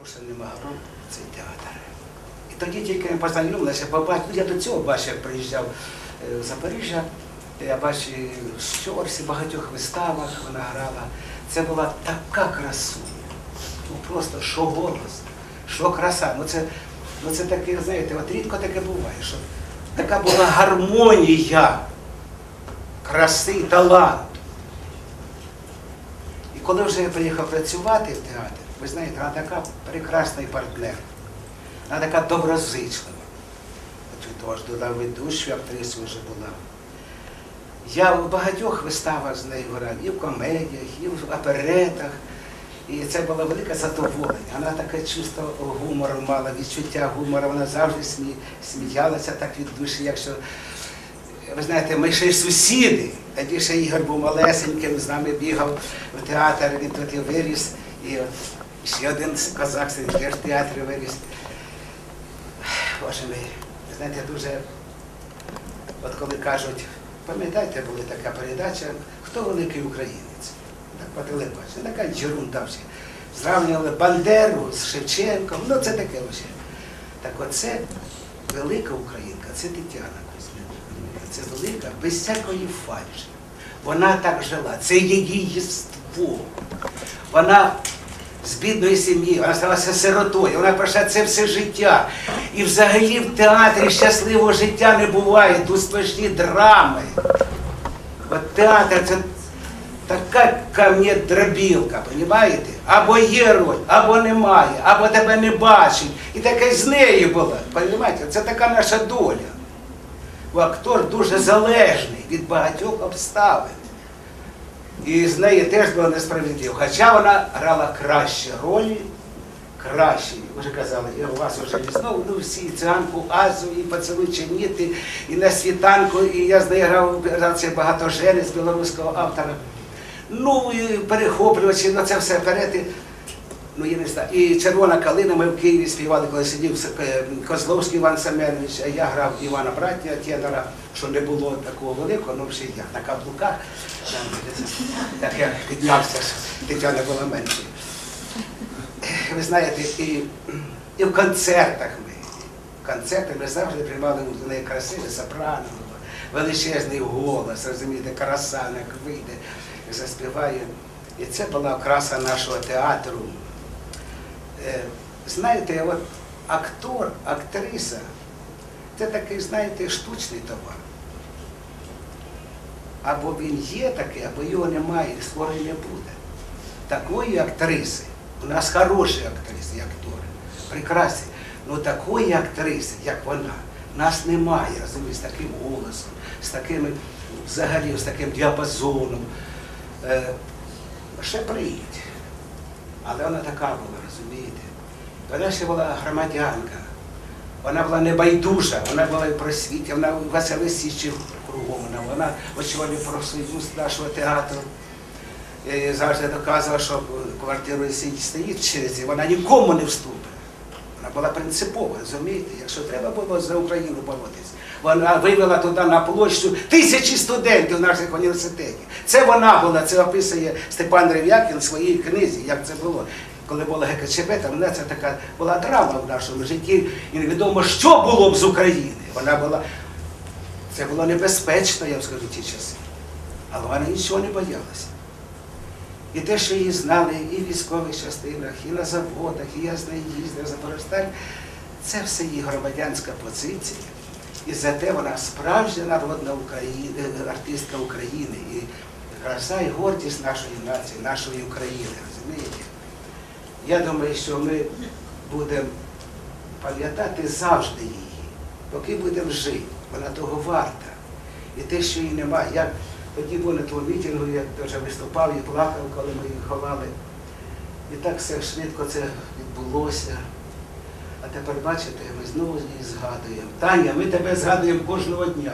Прошу нема гром, цей театр. І тоді тільки ми познайомилися, побачив, ну, я до цього бачив, приїжджав е, в Запоріжжя, я бачив в Щорсі, багатьох виставах вона грала. Це була така красуня. Ну просто що голос, що краса. Ну це, ну це таке, знаєте, от рідко таке буває, що така була гармонія краси, таланту. І коли вже я приїхав працювати в театр, ви знаєте, вона така прекрасний партнер, вона така доброзичлива. От того ж додав ведущу актрису вже була. Я в багатьох виставах з нею грав, і в комедіях, і в оперетах. І це було велике задоволення. Вона таке чувство гумору мала, відчуття гумору, вона завжди смі... сміялася так від душі, якщо ви знаєте, ми ще й сусіди. Тоді ще Ігор був малесеньким, з нами бігав в театр, він тут і виріс. І ще один козак сидить, теж виріс. Боже мій, знаєте, дуже, от коли кажуть, пам'ятаєте, була така передача, хто великий українець? Так по телебаченню, така джерунда всі. Зравнювали Бандеру з Шевченком, ну це таке вже. Так оце велика українка, це Тетяна Кузьмина. Це велика, без всякої фальші. Вона так жила, це її єство. Вона з бідної сім'ї, вона сталася сиротою, вона пройшла це все життя. І взагалі в театрі щасливого життя не буває, тут сплошні драми. От театр це така кам'єдробілка, розумієте? Або є роль, або немає, або тебе не бачать. І таке з нею було. Розумієте? Це така наша доля. Бо актор дуже залежний від багатьох обставин. І з неї теж було несправедливо. Хоча вона грала кращі ролі, кращі. Вже казали, і у вас вже знову, ну всі, і циганку Азу, і поцілуй чиніти, і на світанку, і я з нею грав грав це з білоруського автора. Ну, і перехоплювачі, на це все перети. Ну, я не знаю. І червона калина ми в Києві співали, коли сидів е, Козловський Іван Семенович, а я грав Івана Браття, тенора, що не було такого великого, ну всі я на каблуках. Так я піднявся, Тетяна була менше. Ви знаєте, і, і в концертах ми. В концертах ми завжди приймали у неї красиве сопрано, величезний голос, розумієте, краса, як вийде, заспіває. І це була окраса нашого театру. Е, Знаєте, от актор, актриса це такий, знаєте, штучний товар. Або він є такий, або його немає, і скоро не буде. Такої актриси, у нас хороші актриси, і актори, прекрасні. але такої актриси, як вона, нас немає, розумієте, з таким голосом, з такими, взагалі, з таким діапазоном. Е, ще приїдь. Але вона така була, розумієте? Вона ще була громадянка. Вона була небайдужа, вона була і просвіті, вона Василий Січів кругом, вона, очолює профсоюз нашого театру. І завжди доказувала, що квартиру стоїть через і вона нікому не вступить. Вона була принципова, розумієте? Якщо треба було за Україну боротися. Вона вивела туди на площу тисячі студентів наших університетів. Це вона була, це описує Степан Рев'якін в своїй книзі, як це було. Коли була ГКЧП, там вона це така була драма в нашому житті, і невідомо, що було б з України. Вона була, це було небезпечно, я б скажу, ті часи. Але вона нічого не боялася. І те, що її знали і в військових частинах, і на заводах, і я з нею їздив Запоросталь, це все її громадянська позиція. І за те вона справжня народна Україна, артистка України, і краса і гордість нашої нації, нашої України, розумієте? Я думаю, що ми будемо пам'ятати завжди її, поки будемо жити, вона того варта. І те, що її немає. Тоді на тому мітингу, я теж виступав і плакав, коли ми їх ховали. І так все швидко це відбулося. А тепер бачите, ми знову її згадуємо. Таня, ми тебе згадуємо кожного дня.